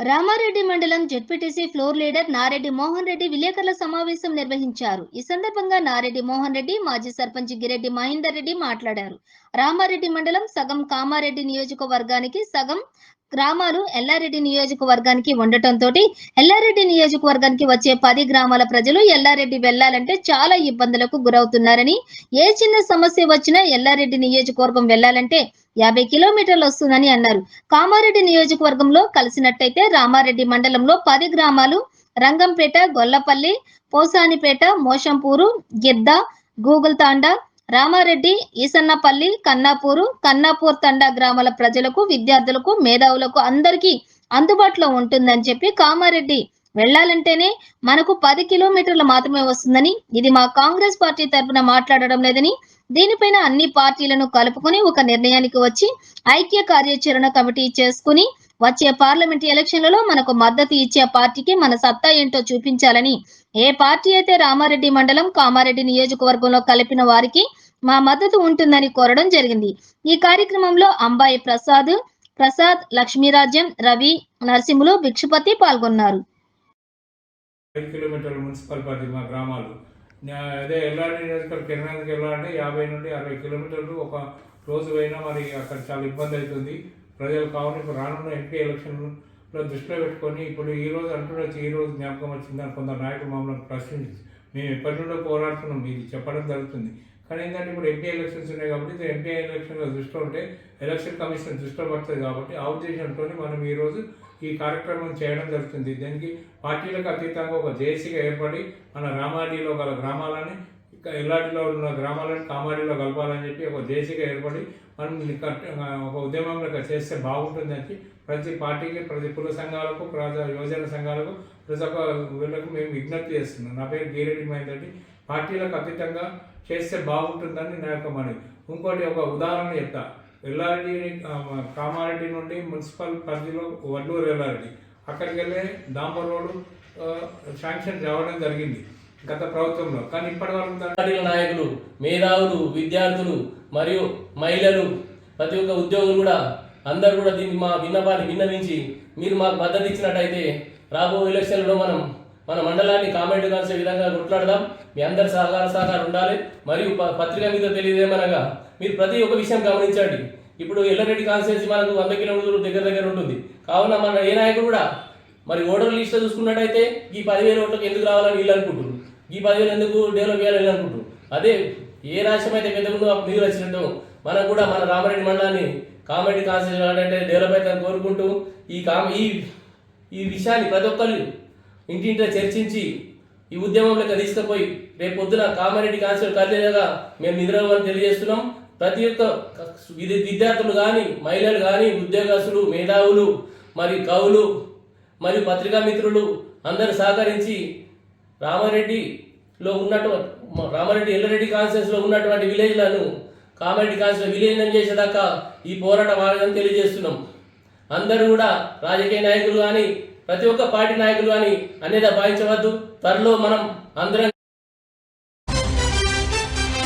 రామారెడ్డి మండలం ZPTC floor leader Nareddy Mohan Reddy విలేకరుల సమావేశం నిర్వహించారు. ఈ సందర్భంగా నారెడ్డి మోహన్ రెడ్డి మాజీ సర్పంచ్ గిరెడ్డి మహేందర్ రెడ్డి మాట్లాడారు. రామారెడ్డి మండలం సగం కామారెడ్డి నియోజకవర్గానికి సగం గ్రామాలు ఎల్లారెడ్డి నియోజకవర్గానికి ఉండటంతో ఎల్లారెడ్డి నియోజకవర్గానికి వచ్చే పది గ్రామాల ప్రజలు ఎల్లారెడ్డి వెళ్ళాలంటే చాలా ఇబ్బందులకు గురవుతున్నారని ఏ చిన్న సమస్య వచ్చినా ఎల్లారెడ్డి నియోజకవర్గం వెళ్ళాలంటే యాభై కిలోమీటర్లు వస్తుందని అన్నారు. కామారెడ్డి నియోజకవర్గంలో కలిసినట్టయితే రామారెడ్డి మండలంలో పది గ్రామాలు రంగంపేట గొల్లపల్లి పోసానిపేట మోషంపూరు గిద్ద గూగుల్ తాండా రామారెడ్డి ఈసన్నపల్లి కన్నాపూరు కన్నాపూర్ తండా గ్రామాల ప్రజలకు విద్యార్థులకు మేధావులకు అందరికీ అందుబాటులో ఉంటుందని చెప్పి కామారెడ్డి వెళ్ళాలంటేనే మనకు పది కిలోమీటర్లు మాత్రమే వస్తుందని ఇది మా కాంగ్రెస్ పార్టీ తరఫున మాట్లాడడం లేదని దీనిపైన అన్ని పార్టీలను కలుపుకొని ఒక నిర్ణయానికి వచ్చి ఐక్య కార్యాచరణ కమిటీ చేసుకుని వచ్చే పార్లమెంట్ ఎలక్షన్లలో మనకు మద్దతు ఇచ్చే పార్టీకి మన సత్తా ఏంటో చూపించాలని. ఏ పార్టీ అయితే రామారెడ్డి మండలం కామారెడ్డి నియోజకవర్గంలో కలిపిన వారికి మా మద్దతు ఉంటుందని కోరడం జరిగింది. ఈ కార్యక్రమంలో అంబాయి ప్రసాద్ ప్రసాద్ లక్ష్మీరాజ్యం రవి నరసింహులు భిక్షుపతి పాల్గొన్నారు. ఐదు కిలోమీటర్ల మున్సిపల్ పరిధి మా గ్రామాలు. అదే ఎల్లారెడ్డి నియోజకవర్గం కిరణానికి వెళ్ళాలంటే యాభై నుండి అరవై కిలోమీటర్లు ఒక రోజు పోయినా మరి అక్కడ చాలా ఇబ్బంది అవుతుంది. ప్రజలు కావాలి ఇప్పుడు రానున్న ఎంపీ ఎలక్షన్లో దృష్టిలో పెట్టుకొని ఇప్పుడు ఈ రోజు అంటుండొచ్చు ఈ రోజు జ్ఞాపకం వచ్చిందని కొందరు నాయకులు మమ్మల్ని ప్రశ్నించి మేము ఎప్పటి నుండో పోరాడుతున్నాం ఇది చెప్పడం జరుగుతుంది. కానీ ఏంటంటే ఇప్పుడు ఎంపీ ఎలక్షన్స్ ఉన్నాయి కాబట్టి ఎంపీ ఎలక్షన్లో దృష్టిలో ఉంటే ఎలక్షన్ కమిషన్ దృష్టిలో పడుతుంది కాబట్టి ఆ ఉద్దేశంతో మనం ఈరోజు ఈ కార్యక్రమం చేయడం జరుగుతుంది. దీనికి పార్టీలకు అతీతంగా ఒక జేసీగా ఏర్పడి మన రామాడిలో గల గ్రామాలని ఇక ఎల్లాడిలో ఉన్న గ్రామాలను కామాడిలో కలపాలని చెప్పి ఒక జేసీగా ఏర్పడి మనం ఒక ఉద్యమంలో చేస్తే బాగుంటుందని చెప్పి ప్రతి పార్టీకి ప్రతి కుల సంఘాలకు ప్రజా యువజన సంఘాలకు ప్రతి ఒక్క వీళ్ళకు మేము విజ్ఞప్తి చేస్తున్నాం. నా పేరు గీరెడ్డి మహేందర్ పార్టీలకు అతీతంగా చేస్తే బాగుంటుందని నా యొక్క మనవి. ఇంకోటి ఒక ఉదాహరణ చెప్తా. ఎల్లారెడ్డి కామారెడ్డి నుండి మున్సిపల్ పరిధిలో వడ్లూరు ఎల్లారెడ్డి. అక్కడికి వెళ్ళే డాంబర్ రోడ్డు శాంక్షన్ రావడం జరిగింది. గత ప్రభుత్వంలో. కానీ ఇప్పటి వరకు నాయకులు మేధావులు విద్యార్థులు మరియు మహిళలు ప్రతి ఒక్క ఉద్యోగులు కూడా అందరూ కూడా దీన్ని మా విన్నపాన్ని విన్నవించి మీరు మాకు మద్దతు ఇచ్చినట్టయితే రాబో ఎలక్షన్లో మనం మన మండలాన్ని కామెంట్ కాల్సే విధంగా కొట్లాడదాం. మీ అందరి సహకార సహకారం ఉండాలి. మరియు ప- పత్రిక మీద తెలియదేమనగా మీరు ప్రతి ఒక్క విషయం గమనించండి. ఇప్పుడు ఎల్లరెడ్డి కాన్స్టిట్యూన్సీ మనకు వంద కిలోమీటర్లు దగ్గర దగ్గర ఉంటుంది. కావున మన ఏ నాయకుడు కూడా మరి ఓటర్ లిస్ట్ చూసుకున్నట్టయితే ఈ పదివేల ఓట్లకు ఎందుకు రావాలని వీళ్ళు అనుకుంటున్నారు? ఈ పదివేలు ఎందుకు డెవలప్ చేయాలని అనుకుంటున్నారు? అదే ఏ రాష్ట్రం అయితే పెద్దగుండో నిధులు వచ్చినట్టు మనం కూడా మన రామారెడ్డి మండలాన్ని కామెడీ కాన్స్టిట్యూషన్ అంటే డెవలప్ అవుతుందని కోరుకుంటూ ఈ కామ ఈ ఈ విషయాన్ని ప్రతి ఒక్కరు ఇంటింటిలో చర్చించి ఈ ఉద్యమంలోకి తీసుకుపోయి రేపు పొద్దున కామారెడ్డి కాన్స్టిట్యూషన్ కదిలేగా మేము నిద్రపోవాలని తెలియజేస్తున్నాం. ప్రతి ఒక్క విద్యార్థులు కానీ మహిళలు కానీ ఉద్యోగస్తులు మేధావులు మరియు కవులు మరియు పత్రికా మిత్రులు అందరూ సహకరించి రామారెడ్డిలో ఉన్నటువంటి రామారెడ్డి ఎల్లరెడ్డి కాన్స్టిట్యూన్స్లో ఉన్నటువంటి విలేజ్లను కామారెడ్డి కాన్స్టిట్యూన్ విలీనం చేసేదాకా ఈ పోరాటం ఆడదని తెలియజేస్తున్నాం. అందరూ కూడా రాజకీయ నాయకులు కానీ ప్రతి ఒక్క పార్టీ నాయకులు కానీ అనేది భావించవద్దు. త్వరలో మనం అందరం